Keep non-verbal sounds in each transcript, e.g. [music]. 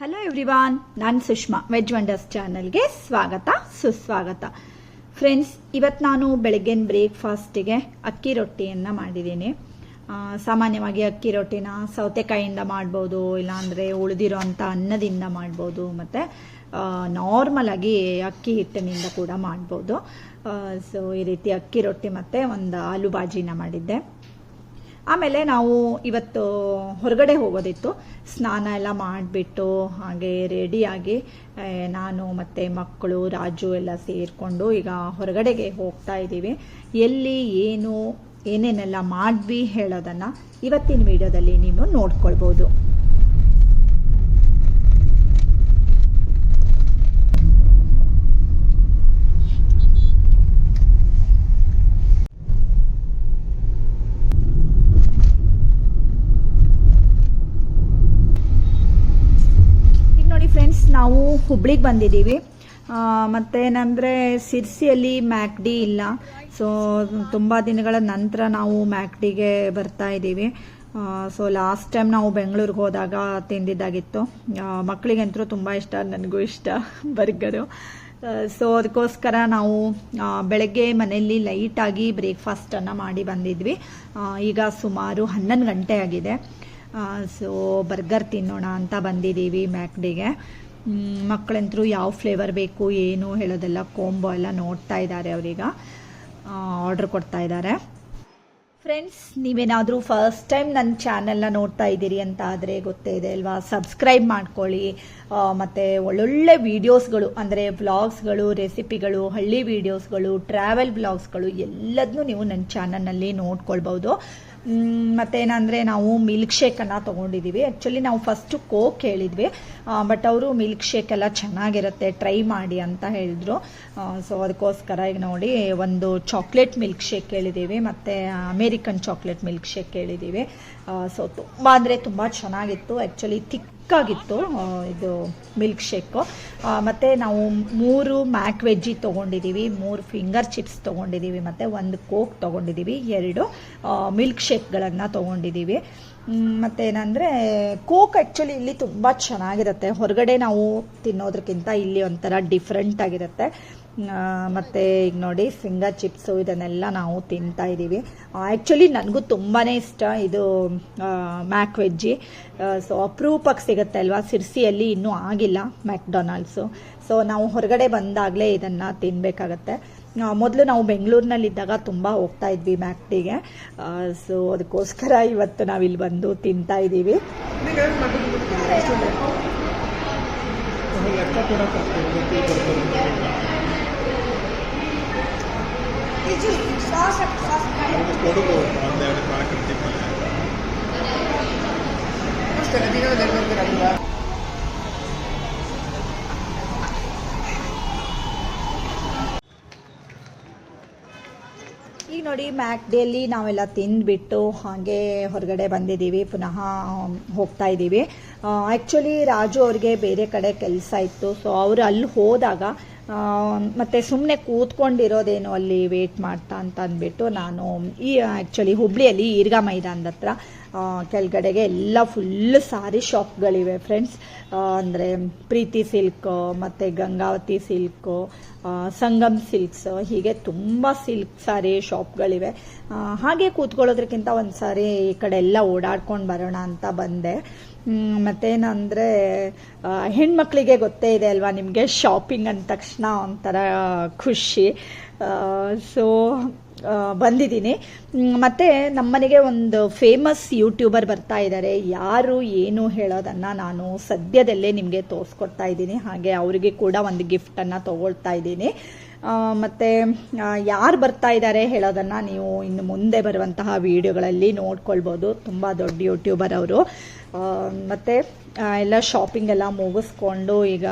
Hello everyone ನಾನು Sushma veg wonders ಚಾನಲ್ಗೆ ಸ್ವಾಗತ, ಸುಸ್ವಾಗತ. ಫ್ರೆಂಡ್ಸ್ ಇವತ್ತು ನಾನು ಬೆಳಗ್ಗಿನ ಬ್ರೇಕ್ಫಾಸ್ಟಿಗೆ ಅಕ್ಕಿ ರೊಟ್ಟಿಯನ್ನು ಮಾಡಿದ್ದೀನಿ. ಸಾಮಾನ್ಯವಾಗಿ ಅಕ್ಕಿ ರೊಟ್ಟಿನ ಸೌತೆಕಾಯಿಯಿಂದ ಮಾಡ್ಬೋದು, ಇಲ್ಲಾಂದರೆ ಉಳಿದಿರೋ ಅಂಥ ಅನ್ನದಿಂದ ಮಾಡ್ಬೋದು, ಮತ್ತು ನಾರ್ಮಲ್ ಆಗಿ ಅಕ್ಕಿ ಹಿಟ್ಟಿನಿಂದ ಕೂಡ ಮಾಡ್ಬೋದು. ಸೊ ಈ ರೀತಿ ಅಕ್ಕಿ ರೊಟ್ಟಿ ಮತ್ತು ಒಂದು ಆಲೂ ಬಾಜಿನ ಮಾಡಿದ್ದೆ. ಆಮೇಲೆ ನಾವು ಇವತ್ತು ಹೊರಗಡೆ ಹೋಗೋದಿತ್ತು. ಸ್ನಾನ ಎಲ್ಲ ಮಾಡಿಬಿಟ್ಟು ಹಾಗೆ ರೆಡಿಯಾಗಿ ನಾನು ಮತ್ತು ಮಕ್ಕಳು, ರಾಜು ಎಲ್ಲ ಸೇರಿಕೊಂಡು ಈಗ ಹೊರಗಡೆಗೆ ಹೋಗ್ತಾ ಇದ್ದೀವಿ. ಎಲ್ಲಿ ಏನು, ಏನೇನೆಲ್ಲ ಮಾಡಿದ್ವಿ ಹೇಳೋದನ್ನು ಇವತ್ತಿನ ವಿಡಿಯೋದಲ್ಲಿ ನೀವು ನೋಡ್ಕೊಳ್ಬೋದು ಈಗ ನೋಡಿ ಫ್ರೆಂಡ್ಸ್ ನಾವು ಹುಬ್ಳಿಗೆ ಬಂದಿದ್ದೀವಿ. ಮತ್ತೇನಂದರೆ ಸಿರ್ಸಿಯಲ್ಲಿ ಮ್ಯಾಕ್ಡಿ ಇಲ್ಲ. ಸೊ ತುಂಬ ದಿನಗಳ ನಂತರ ನಾವು ಮ್ಯಾಕ್ಡಿಗೆ ಬರ್ತಾ ಇದ್ದೀವಿ. ಸೊ ಲಾಸ್ಟ್ ಟೈಮ್ ನಾವು ಬೆಂಗಳೂರಿಗೆ ಹೋದಾಗ ತಿಂದಿದ್ದಾಗಿತ್ತು. ಮಕ್ಕಳಿಗಂತೂ ತುಂಬ ಇಷ್ಟ, ನನಗೂ ಇಷ್ಟ [laughs] ಬರ್ಗರು. ಸೊ ಅದಕ್ಕೋಸ್ಕರ ನಾವು ಬೆಳಗ್ಗೆ ಮನೆಯಲ್ಲಿ ಲೈಟಾಗಿ ಬ್ರೇಕ್ಫಾಸ್ಟನ್ನು ಮಾಡಿ ಬಂದಿದ್ವಿ. ಈಗ ಸುಮಾರು ಹನ್ನೊಂದು ಗಂಟೆ ಆಗಿದೆ. ಸೊ ಬರ್ಗರ್ ತಿನ್ನೋಣ ಅಂತ ಬಂದಿದ್ದೀವಿ ಮ್ಯಾಕ್ಡಿಗೆ. ಮಕ್ಕಳಂತರೂ ಯಾವ ಫ್ಲೇವರ್ ಬೇಕು, ಏನು ಹೇಳೋದೆಲ್ಲ ಕೋಂಬೋ ಎಲ್ಲ ನೋಡ್ತಾ ಇದ್ದಾರೆ ಅವರೀಗ. ಆರ್ಡ್ರ್ ಕೊಡ್ತಾ ಇದ್ದಾರೆ. ಫ್ರೆಂಡ್ಸ್ ನೀವೇನಾದರೂ ಫಸ್ಟ್ ಟೈಮ್ ನನ್ನ ಚಾನೆಲ್ನ ನೋಡ್ತಾ ಇದ್ದೀರಿ ಅಂತ ಆದರೆ ಗೊತ್ತೇ ಇದೆ ಅಲ್ವಾ? ಸಬ್ಸ್ಕ್ರೈಬ್ ಮಾಡ್ಕೊಳ್ಳಿ. ಮತ್ತು ಒಳ್ಳೊಳ್ಳೆ ವೀಡಿಯೋಸ್ಗಳು ಅಂದರೆ ವ್ಲಾಗ್ಸ್ಗಳು ರೆಸಿಪಿಗಳು ಹಳ್ಳಿ ವೀಡಿಯೋಸ್ಗಳು ಟ್ರಾವೆಲ್ ವ್ಲಾಗ್ಸ್ಗಳು ಎಲ್ಲದನ್ನೂ ನೀವು ನನ್ನ ಚಾನಲ್ನಲ್ಲಿ ನೋಡ್ಕೊಳ್ಬೋದು ಮತ್ತೇನಂದರೆ ನಾವು ಮಿಲ್ಕ್ ಶೇಕನ್ನು ತೊಗೊಂಡಿದ್ದೀವಿ ಆ್ಯಕ್ಚುಲಿ ನಾವು ಫಸ್ಟು ಕೋಕ್ ಹೇಳಿದ್ವಿ. ಬಟ್ ಅವರು ಮಿಲ್ಕ್ ಶೇಕ್ ಎಲ್ಲ ಚೆನ್ನಾಗಿರುತ್ತೆ ಟ್ರೈ ಮಾಡಿ ಅಂತ ಹೇಳಿದ್ರು. ಸೊ ಅದಕ್ಕೋಸ್ಕರ ಈಗ ನೋಡಿ ಒಂದು ಚಾಕ್ಲೇಟ್ ಮಿಲ್ಕ್ ಶೇಕ್ ಹೇಳಿದ್ದೀವಿ ಮತ್ತು ಅಮೇರಿಕನ್ ಚಾಕ್ಲೇಟ್ ಮಿಲ್ಕ್ ಶೇಕ್ ಹೇಳಿದ್ದೀವಿ ಸೊ ತುಂಬ ಅಂದರೆ ತುಂಬ ಚೆನ್ನಾಗಿತ್ತು. ಆ್ಯಕ್ಚುಲಿ ತಿಕ್ಕಾಗಿತ್ತು ಆ, ಇದು ಮಿಲ್ಕ್ ಶೇಕು ಮತ್ತು ನಾವು ಮೂರು ಮ್ಯಾಕ್ ವೆಜ್ಜಿ ತೊಗೊಂಡಿದ್ದೀವಿ ಮೂರು ಫಿಂಗರ್ ಚಿಪ್ಸ್ ತೊಗೊಂಡಿದ್ದೀವಿ ಮತ್ತು ಒಂದು ಕೋಕ್ ತೊಗೊಂಡಿದ್ದೀವಿ ಎರಡು ಮಿಲ್ಕ್ ಶೇಕ್ಗಳನ್ನು ತೊಗೊಂಡಿದ್ದೀವಿ ಮತ್ತೇನಂದರೆ ಕೋಕ್ ಆ್ಯಕ್ಚುಲಿ ಇಲ್ಲಿ ತುಂಬ ಚೆನ್ನಾಗಿರುತ್ತೆ. ಹೊರಗಡೆ ನಾವು ತಿನ್ನೋದಕ್ಕಿಂತ ಇಲ್ಲಿ ಒಂಥರ ಡಿಫ್ರೆಂಟ್ ಆಗಿರುತ್ತೆ. ಮತ್ತೆ ಈಗ ನೋಡಿ ಫಿಂಗರ್ ಚಿಪ್ಸು ಇದನ್ನೆಲ್ಲ ನಾವು ತಿಂತಾ ಇದ್ದೀವಿ ಆ್ಯಕ್ಚುಲಿ ನನಗೂ ತುಂಬಾ ಇಷ್ಟ ಇದು ಮ್ಯಾಕ್ ವೆಜ್ಜಿ ಸೊ ಅಪರೂಪಕ್ಕೆ ಸಿಗುತ್ತೆ ಅಲ್ವಾ? ಸಿರ್ಸಿಯಲ್ಲಿ ಇನ್ನೂ ಆಗಿಲ್ಲ ಮ್ಯಾಕ್ಡೊನಾಲ್ಡ್ಸು. ಸೊ ನಾವು ಹೊರಗಡೆ ಬಂದಾಗಲೇ ಇದನ್ನು ತಿನ್ನಬೇಕಾಗತ್ತೆ ಮೊದಲು ನಾವು ಬೆಂಗಳೂರಿನಲ್ಲಿದ್ದಾಗ ತುಂಬ ಹೋಗ್ತಾ ಇದ್ವಿ ಮ್ಯಾಕ್ಟಿಗೆ ಸೊ ಅದಕ್ಕೋಸ್ಕರ ಇವತ್ತು ನಾವಿಲ್ಲಿ ಬಂದು ತಿಂತಾ ಇದ್ದೀವಿ ಲೆಕ್ಕ ಕೊಡುಗು ಒಂದೆರಡು ನಾಲ್ಕು ತಿಂಗಳು ಈಗ ನೋಡಿ ಮ್ಯಾಕ್ ಡೇಲಿ ನಾವೆಲ್ಲ ತಿಂದ್ಬಿಟ್ಟು ಹಾಗೆ ಹೊರಗಡೆ ಬಂದಿದ್ದೀವಿ ಪುನಃ ಹೋಗ್ತಾ ಇದ್ದೀವಿ. ಆ್ಯಕ್ಚುಲಿ ರಾಜು ಅವ್ರಿಗೆ ಬೇರೆ ಕಡೆ ಕೆಲಸ ಇತ್ತು. ಸೊ ಅವರು ಅಲ್ಲಿ ಹೋದಾಗ ಮತ್ತೆ ಸುಮ್ಮನೆ ಕೂತ್ಕೊಂಡಿರೋದೇನು ಅಲ್ಲಿ ವೇಟ್ ಮಾಡ್ತಾ ಅಂತ ಅಂದ್ಬಿಟ್ಟು ನಾನು ಈ ಆ್ಯಕ್ಚುಲಿ ಹುಬ್ಳಿಯಲ್ಲಿ ಈರ್ಗಾ ಮೈದಾನದ ಹತ್ರ ಕೆಳಗಡೆಗೆ ಎಲ್ಲ ಫುಲ್ ಸಾರಿ ಶಾಪ್ಗಳಿವೆ ಫ್ರೆಂಡ್ಸ್ ಅಂದರೆ ಪ್ರೀತಿ ಸಿಲ್ಕ್ ಮತ್ತು ಗಂಗಾವತಿ ಸಿಲ್ಕು ಸಂಗಮ್ ಸಿಲ್ಕ್ಸ್ ಹೀಗೆ ತುಂಬ ಸಿಲ್ಕ್ ಸಾರಿ ಶಾಪ್ಗಳಿವೆ ಹಾಗೆ ಕೂತ್ಕೊಳ್ಳೋದ್ರಕ್ಕಿಂತ ಒಂದು ಸಾರಿ ಈ ಕಡೆ ಎಲ್ಲ ಓಡಾಡ್ಕೊಂಡು ಬರೋಣ ಅಂತ ಬಂದೆ. ಮತ್ತೇನಂದರೆ ಹೆಣ್ಮಕ್ಳಿಗೆ ಗೊತ್ತೇ ಇದೆ ಅಲ್ವಾ ನಿಮಗೆ ಶಾಪಿಂಗ್ ಅಂದ ತಕ್ಷಣ ಒಂಥರ ಖುಷಿ. ಸೊ ಬಂದಿದ್ದೀನಿ. ಮತ್ತು ನಮ್ಮನೆಗೆ ಒಂದು ಫೇಮಸ್ ಯೂಟ್ಯೂಬರ್ ಬರ್ತಾ ಇದ್ದಾರೆ ಯಾರು ಏನು ಹೇಳೋದನ್ನು ನಾನು ಸದ್ಯದಲ್ಲೇ ನಿಮಗೆ ತೋರಿಸ್ಕೊಡ್ತಾ ಇದ್ದೀನಿ. ಹಾಗೆ ಅವರಿಗೆ ಕೂಡ ಒಂದು ಗಿಫ್ಟನ್ನು ತಗೊಳ್ತಾ ಇದ್ದೀನಿ. ಮತ್ತು ಯಾರು ಬರ್ತಾ ಇದ್ದಾರೆ ಹೇಳೋದನ್ನು ನೀವು ಇನ್ನು ಮುಂದೆ ಬರುವಂತಹ ವಿಡಿಯೋಗಳಲ್ಲಿ ನೋಡ್ಕೊಳ್ಬೋದು. ತುಂಬ ದೊಡ್ಡ ಯೂಟ್ಯೂಬರ್ ಅವರು. ಮತ್ತು ಎಲ್ಲ ಶಾಪಿಂಗ್ ಎಲ್ಲ ಮುಗಿಸ್ಕೊಂಡು ಈಗ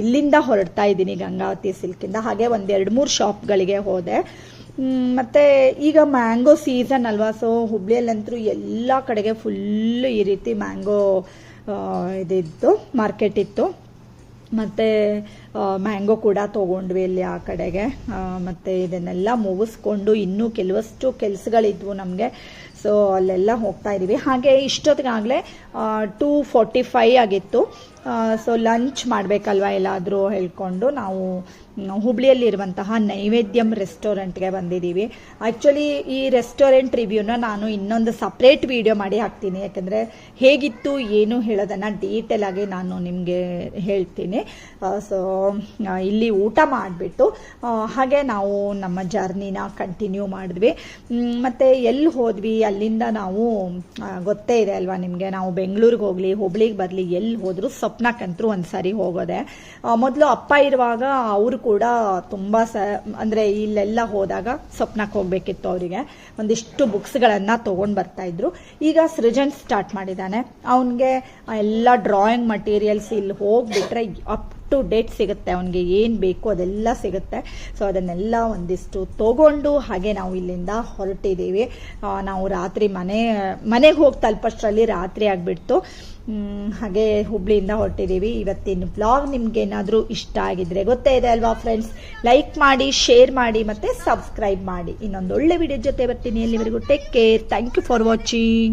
ಇಲ್ಲಿಂದ ಹೊರಡ್ತಾ ಇದ್ದೀನಿ ಗಂಗಾವತಿ ಸಿಲ್ಕಿಂದ ಹಾಗೆ ಒಂದೆರಡು ಮೂರು ಶಾಪ್ಗಳಿಗೆ ಹೋದೆ. ಮತ್ತೆ ಈಗ ಮ್ಯಾಂಗೋ ಸೀಸನ್ ಅಲ್ವಾ ಸೊ ಹುಬ್ಳಿಯಲ್ಲಂತೂ ಎಲ್ಲ ಕಡೆಗೆ ಫುಲ್ಲು ಈ ರೀತಿ ಮ್ಯಾಂಗೋ ಇದಿತ್ತು ಮಾರ್ಕೆಟ್ ಇತ್ತು. ಮತ್ತು ಮ್ಯಾಂಗೋ ಕೂಡ ತೊಗೊಂಡ್ವಿ ಇಲ್ಲಿ ಆ ಕಡೆಗೆ. ಮತ್ತೆ ಇದನ್ನೆಲ್ಲ ಮುಗಿಸ್ಕೊಂಡು ಇನ್ನೂ ಕೆಲವಷ್ಟು ಕೆಲಸಗಳಿದ್ವು ನಮಗೆ. ಸೊ ಅಲ್ಲೆಲ್ಲ ಹೋಗ್ತಾ ಇದ್ದೀವಿ ಹಾಗೆ ಇಷ್ಟೊತ್ತಿಗಾಗಲೇ ಟೂ ಫೋರ್ಟಿ ಫೈ ಆಗಿತ್ತು. ಸೊ ಲಂಚ್ ಮಾಡಬೇಕಲ್ವ ಎಲ್ಲಾದರೂ ಹೇಳ್ಕೊಂಡು ನಾವು ಹುಬ್ಳಿಯಲ್ಲಿರುವಂತಹ ನೈವೇದ್ಯಂ ರೆಸ್ಟೋರೆಂಟ್ಗೆ ಬಂದಿದ್ದೀವಿ. ಆ್ಯಕ್ಚುಲಿ ಈ ರೆಸ್ಟೋರೆಂಟ್ ರಿವ್ಯೂನ ನಾನು ಇನ್ನೊಂದು ಸಪ್ರೇಟ್ ವಿಡಿಯೋ ಮಾಡಿ ಹಾಕ್ತೀನಿ. ಯಾಕೆಂದರೆ ಹೇಗಿತ್ತು, ಏನು ಹೇಳೋದನ್ನು ಡೀಟೇಲ್ ಆಗಿ ನಾನು ನಿಮಗೆ ಹೇಳ್ತೀನಿ. ಸೊ ಇಲ್ಲಿ ಊಟ ಮಾಡಿಬಿಟ್ಟು ಹಾಗೆ ನಾವು ನಮ್ಮ ಜರ್ನಿನ ಕಂಟಿನ್ಯೂ ಮಾಡಿದ್ವಿ. ಮತ್ತು ಎಲ್ಲಿ ಹೋದ್ವಿ, ಅಲ್ಲಿಂದ ನಾವು ಗೊತ್ತೇ ಇದೆ ಅಲ್ವಾ ನಿಮಗೆ. ನಾವು ಬೆಂಗಳೂರಿಗೆ ಹೋಗಲಿ, ಹುಬ್ಳಿಗೆ ಬರಲಿ, ಎಲ್ಲಿ ಹೋದರೂ ಸ್ವಪ್ನಕ್ಕಂತರೂ ಕಂತರು ಒಂದ್ಸರಿ ಹೋಗೋದೆ. ಮೊದಲು ಅಪ್ಪ ಇರುವಾಗ ಅವರು ಕೂಡ ತುಂಬ ಸ, ಅಂದರೆ ಇಲ್ಲೆಲ್ಲ ಹೋದಾಗ ಸ್ವಪ್ನಕ್ಕೆ ಹೋಗಬೇಕಿತ್ತು ಅವರಿಗೆ. ಒಂದಿಷ್ಟು ಬುಕ್ಸ್ಗಳನ್ನು ತೊಗೊಂಡು ಬರ್ತಾ ಇದ್ರು. ಈಗ ಸೃಜನ್ ಸ್ಟಾರ್ಟ್ ಮಾಡಿದ್ದಾನೆ ಅವನಿಗೆ ಎಲ್ಲ ಡ್ರಾಯಿಂಗ್ ಮಟೀರಿಯಲ್ಸ್ ಇಲ್ಲಿ ಹೋಗ್ಬಿಟ್ರೆ ಅಪ್ ಟು ಡೇಟ್ ಸಿಗುತ್ತೆ, ಅವನಿಗೆ ಏನು ಬೇಕು ಅದೆಲ್ಲ ಸಿಗುತ್ತೆ. ಸೊ ಅದನ್ನೆಲ್ಲ ಒಂದಿಷ್ಟು ತಗೊಂಡು ಹಾಗೆ ನಾವು ಇಲ್ಲಿಂದ ಹೊರಟಿದ್ದೀವಿ. ನಾವು ರಾತ್ರಿ ಮನೆ, ಮನೆಗೆ ಹೋಗಿ ತಲುಪಷ್ಟರಲ್ಲಿ ರಾತ್ರಿ ಆಗಿಬಿಡ್ತು. ಹಾಗೆ ಹುಬ್ಳಿಯಿಂದ ಹೊರಟಿದ್ದೀವಿ. ಇವತ್ತಿನ ಬ್ಲಾಗ್ ನಿಮ್ಗೆ ಏನಾದರೂ ಇಷ್ಟ ಆಗಿದ್ರೆ ಗೊತ್ತೇ ಇದೆ ಅಲ್ವಾ ಫ್ರೆಂಡ್ಸ್ ಲೈಕ್ ಮಾಡಿ ಶೇರ್ ಮಾಡಿ ಮತ್ತು ಸಬ್ಸ್ಕ್ರೈಬ್ ಮಾಡಿ. ಇನ್ನೊಂದು ಒಳ್ಳೆ ವಿಡಿಯೋ ಜೊತೆ ಬರ್ತೀನಿ. ಎಲ್ಲಿವರೆಗೂ take care thank you for watching